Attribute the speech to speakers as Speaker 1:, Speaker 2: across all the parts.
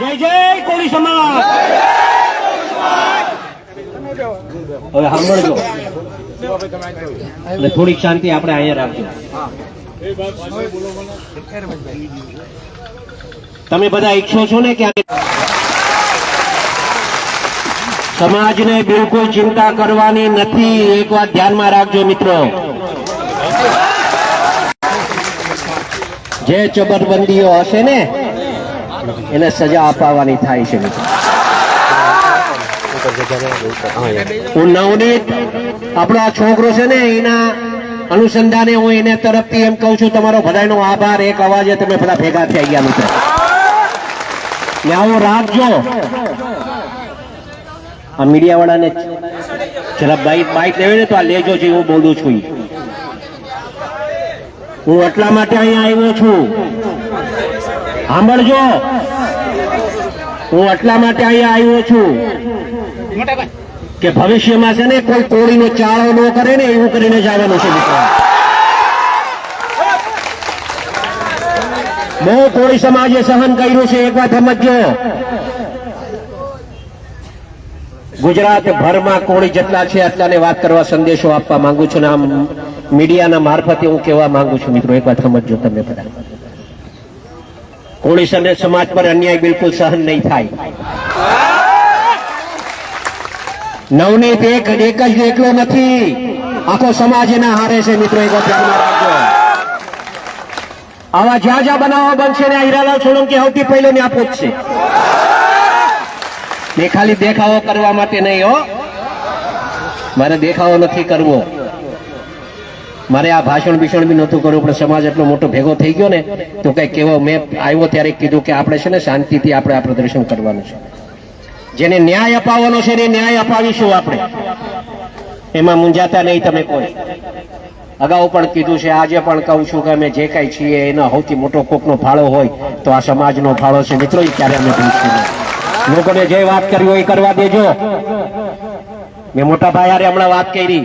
Speaker 1: જય કોળી સમાજ. હવે સાંભળજો. એટલે થોડીક શાંતિ આપણે અહીંયા રાખજો. તમે બધા ઈચ્છો છો ને કે સમાજને બિલકુલ ચિંતા કરવાની નથી, એક વાત ધ્યાનમાં રાખજો મિત્રો. જે ચબરબંધીઓ હશે ને એને સજા અપાવવાની થાય છે. નવનીત, આપણો આ છોકરો છે ને, એના અનુસંધાને હું એને તરફથી એમ કહું છું, તમારો બધાનો આભાર, એક અવાજે તમે બધા ભેગા થઈ ગયા મિત્રો. ને આવું રાખજો આ મીડિયા વાળાને જરા બાઈક બાઈક લેવી ને તો આ લેજો છે હું બોલું છું હું એટલા માટે અહીંયા આવ્યો છું. સાંભળજો. હું એટલા માટે અહીંયા આવ્યો છું કે ભવિષ્યમાં છે ને કોઈ કોળીનો ચાળો ન કરે ને એવું કરીને જવાનું છે, મિત્રો. બહુ કોળી સમાજે સહન કર્યું છે, એક વાત સમજજો. ગુજરાત ભરમાં કોળી જેટલા છે, આટલાને વાત કરવા સંદેશો આપવા માંગુ છું ને આમ મીડિયાના મારફતે હું કહેવા માંગુ છું, મિત્રો. એક વાત સમજજો તમે બધા. કોળી અને સમાજ પર અન્યાય બિલકુલ સહન નહીં થાય. નવનીત એક એક જ એકલો નથી. આખો સમાજ એના હારે છે, મિત્રો, એક આવા જ્યાં જ્યાં બનાવો બનશે ને હીરાલાલ સોલંકી સૌથી પહેલો ને આપો છે. ને ખાલી દેખાવો કરવા માટે નહીં, હો. મારે દેખાવો નથી કરવો. મારે આ ભાષણ ભીષણ બી નહોતું કરવું, પણ સમાજ એટલો મોટો ભેગો થઈ ગયો ને, તો કઈ કેવો મેં આવ્યો ત્યારે કીધું કે આપણે છે ને શાંતિથી આપણે આ પ્રદર્શન કરવાનું છે. જેને ન્યાય અપાવવાનો છે એને ન્યાય અપાવીશું આપણે. એમાં મૂંઝાતા નહીં તમે કોઈ. અગાઉ પણ કીધું છે, આજે પણ કહું છું કે અમે જે કાંઈ છીએ, એનો સૌથી મોટો કોકનો ફાળો હોય, તો આ સમાજનો ફાળો છે. મિત્રો ક્યારે અમે ભૂલશું લોકોને જે વાત કરવી હોય એ કરવા દેજો. મેં મોટા ભાઈ હારે હમણાં વાત કરી.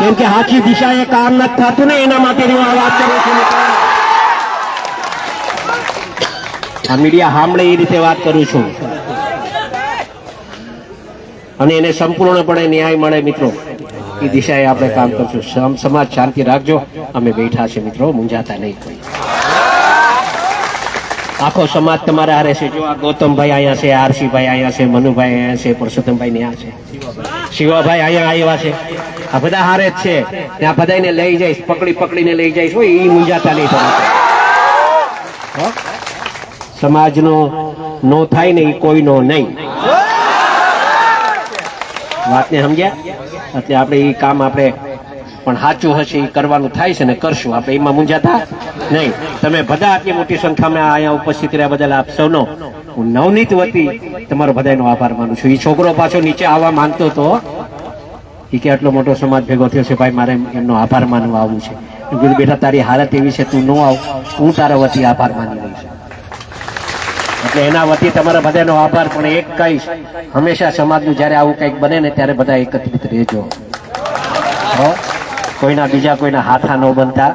Speaker 1: કેમ કે સાચી એ કામ નથી થતું ને એના માટે હું આ વાત કરું છું આ મીડિયા સાંભળે એ રીતે વાત કરું છું. અને એને સંપૂર્ણપણે ન્યાય મળે મિત્રો. એ દિશાએ આપણે કામ કરશું. સમાજ શાંતિ રાખજો. અમે બેઠા છે મિત્રો. મૂંઝાતા નહીં કોઈ. આખો સમાજ તમારા હારે છે. જો આ ગૌતમભાઈ અહીંયા છે, આરસીભાઈ અહીંયા છે, મનુભાઈ અહીંયા છે પુરુષોત્તમભાઈ આ છે. શિવાભાઈ અહીંયા આવ્યા છે. આ બધા હારે જ છે. ત્યાં બધાને લઈ જઈશ, પકડી પકડીને લઈ જઈશ. હોય એ મુંજાતા નહીં તમે? સમાજનો નો થાય ને એ કોઈનો નહીં. વાતને સમજ્યા? એટલે આપણે એ કામ આપણે પણ સાચું હશે એ કરવાનું થાય છે ને કરશું. આપણે એમાં મૂંઝાતા નહીં. તમે બધા આટલી મોટી સંખ્યામાં અહીંયા ઉપસ્થિત રહ્યા બદલ આપ સૌનો હું નવનીત વતી તમારો બધાનો આભાર માનું છું. એ છોકરો પાછો નીચે આવવા માંગતો હતો એ કે આટલો મોટો સમાજ ભેગો થયો છે, ભાઈ, મારે એમનો આભાર માનવા આવવું છે. કીધું, બેટા, તારી હાલત એવી છે, તું ન આવ. હું તારા વતી આભાર માની છું એટલે એના વતી તમારા બધાનો આભાર, પણ એક કહીશ હંમેશા સમાજનું જ્યારે આવું કંઈક બને ને ત્યારે બધા એકત્રિત રહેજો. કોઈના બીજા કોઈના હાથા ન બનતા.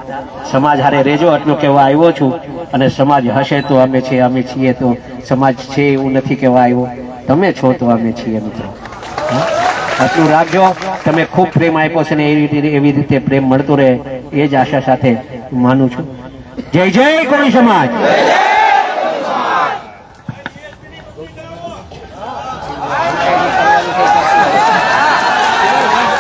Speaker 1: સમાજ હારે રહેજો એટલું કહેવા આવ્યો છું. અને સમાજ હશે તો અમે છીએ અમે છીએ તો સમાજ છે એવું નથી કહેવા આવ્યો. તમે છો તો અમે છીએ મિત્રો. હો? આટલું રાખજો. તમે ખૂબ પ્રેમ આપ્યો છે ને એવી રીતે એવી રીતે પ્રેમ મળતો રહે એ જ આશા સાથે માનું છું. જય જય કોળી સમાજ.